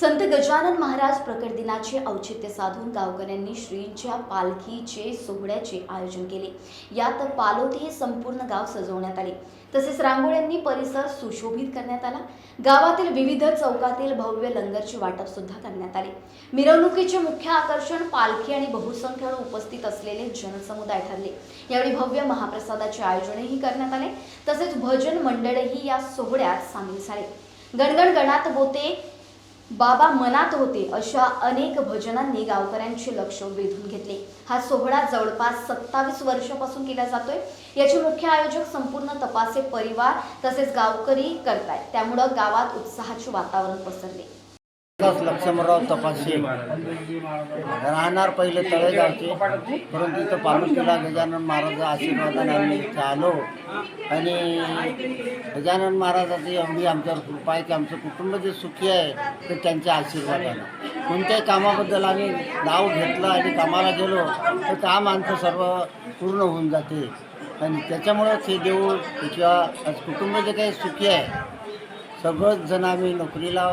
संत गजानन महाराज प्रकट दिनाचे औचित्य साधून गावकऱ्यांनी श्रींच्या पालखीचे सोहळ्याचे आयोजन केले. यात पालोती हे संपूर्ण गाव सजवण्यात आले. तसेच रांगोळ्यांनी परिसर सुशोभित करण्यात आला. गावातील विविध चौकातील भव्य लंगरचे वाटप सुद्धा करण्यात आले. मिरवणुकीचे मुख्य आकर्षण पालखी आणि बहुसंख्य उपस्थित असलेले जनसमुदाय ठरले. यावेळी भव्य महाप्रसादाचे आयोजनही करण्यात आले. तसेच भजन मंडळही या सोहळ्यात सामील झाले. गणगण गणात बोते बाबा मनात होते अशा अनेक भजनांनी गावकऱ्यांचे लक्ष वेधून घेतले. हा सोहळा जवळपास सत्तावीस वर्षापासून केला जातोय. याचे मुख्य आयोजक संपूर्ण तपासे परिवार तसेच गावकरी करतायत. त्यामुळं गावात उत्साहाचे वातावरण पसरले. लक्ष्मणराव तपासे. राहणार पहिले तळेगावचे परंतु इथं पालखीला गजानन महाराज आशीर्वादाने आम्ही इथे आलो. आणि गजानन महाराजाची एवढी आमच्यावर कृपा आहे की आमचं कुटुंब जे सुखी आहे ते त्यांच्या आशीर्वादानं. कोणत्याही कामाबद्दल आम्ही नाव घेतलं आणि कामाला गेलो तर काम आमचं सर्व पूर्ण होऊन जाते. आणि त्याच्यामुळंच हे देऊळ किंवा आज कुटुंब जे काही सुखी आहे सगळंच जण आम्ही नोकरीला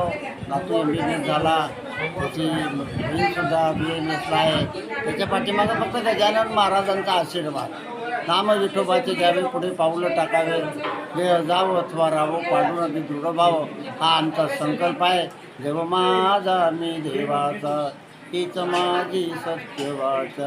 नातू एम बी बी एस झाला त्याची बहीणसुद्धा बी एम एसला आहे. त्याच्या पाठीमागं फक्त गजानन महाराजांचा आशीर्वाद. नाम विठोबाचे घ्यावे पुढे पाऊलं टाकावे हे जावं अथवा राहावं पाडून अगदी दृढ व्हावं हा आमचा संकल्प आहे. देव माझा मी देवाचा हीच माझी सत्यवाच.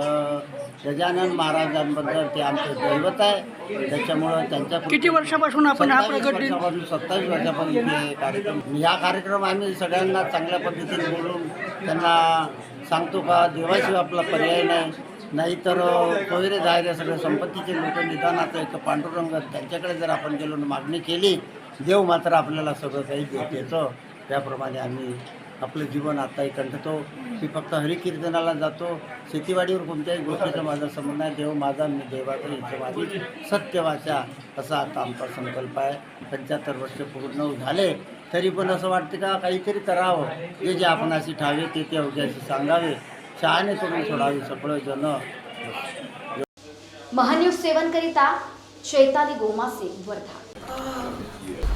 गजानन महाराजांबद्दल ते आमचं दैवत आहे. त्याच्यामुळं त्यांच्या किती वर्षापासून आपण हा दिन वर्षापासून सत्तावीस वर्षापासून हे कार्यक्रम ह्या कार्यक्रम आम्ही सगळ्यांना चांगल्या पद्धतीने बोलून त्यांना सांगतो का देवाशिवाय आपला पर्याय नाही. नाहीतर कोयरे जायला सगळे संपत्तीचे लोक निदानाचं एक पांडुरंग त्यांच्याकडे जर आपण गेलो आणि मागणी केली देव मात्र आपल्याला सगळं काही देत येतं. त्याप्रमाणे आम्ही आपलं जीवन आत्ताही कंठतो. मी फक्त हरिकीर्तनाला जातो. शेतीवाडीवर कोणत्याही गोष्टीचा माझा संबंध आहे देव माझा मी देवाचा हिचं माझी सत्यवाचा असा आता आमचा संकल्प आहे. पंच्याहत्तर वर्ष पूर्ण झाले. तरी पण असं वाटतं का काहीतरी करावं. जे जे आपण अशी ठावे ते ते अवघ्याशी सांगावे. शहाने करून सोडावे सगळं जन. महान्यूज सेवन करिता चैताली गोमासे वर्धा.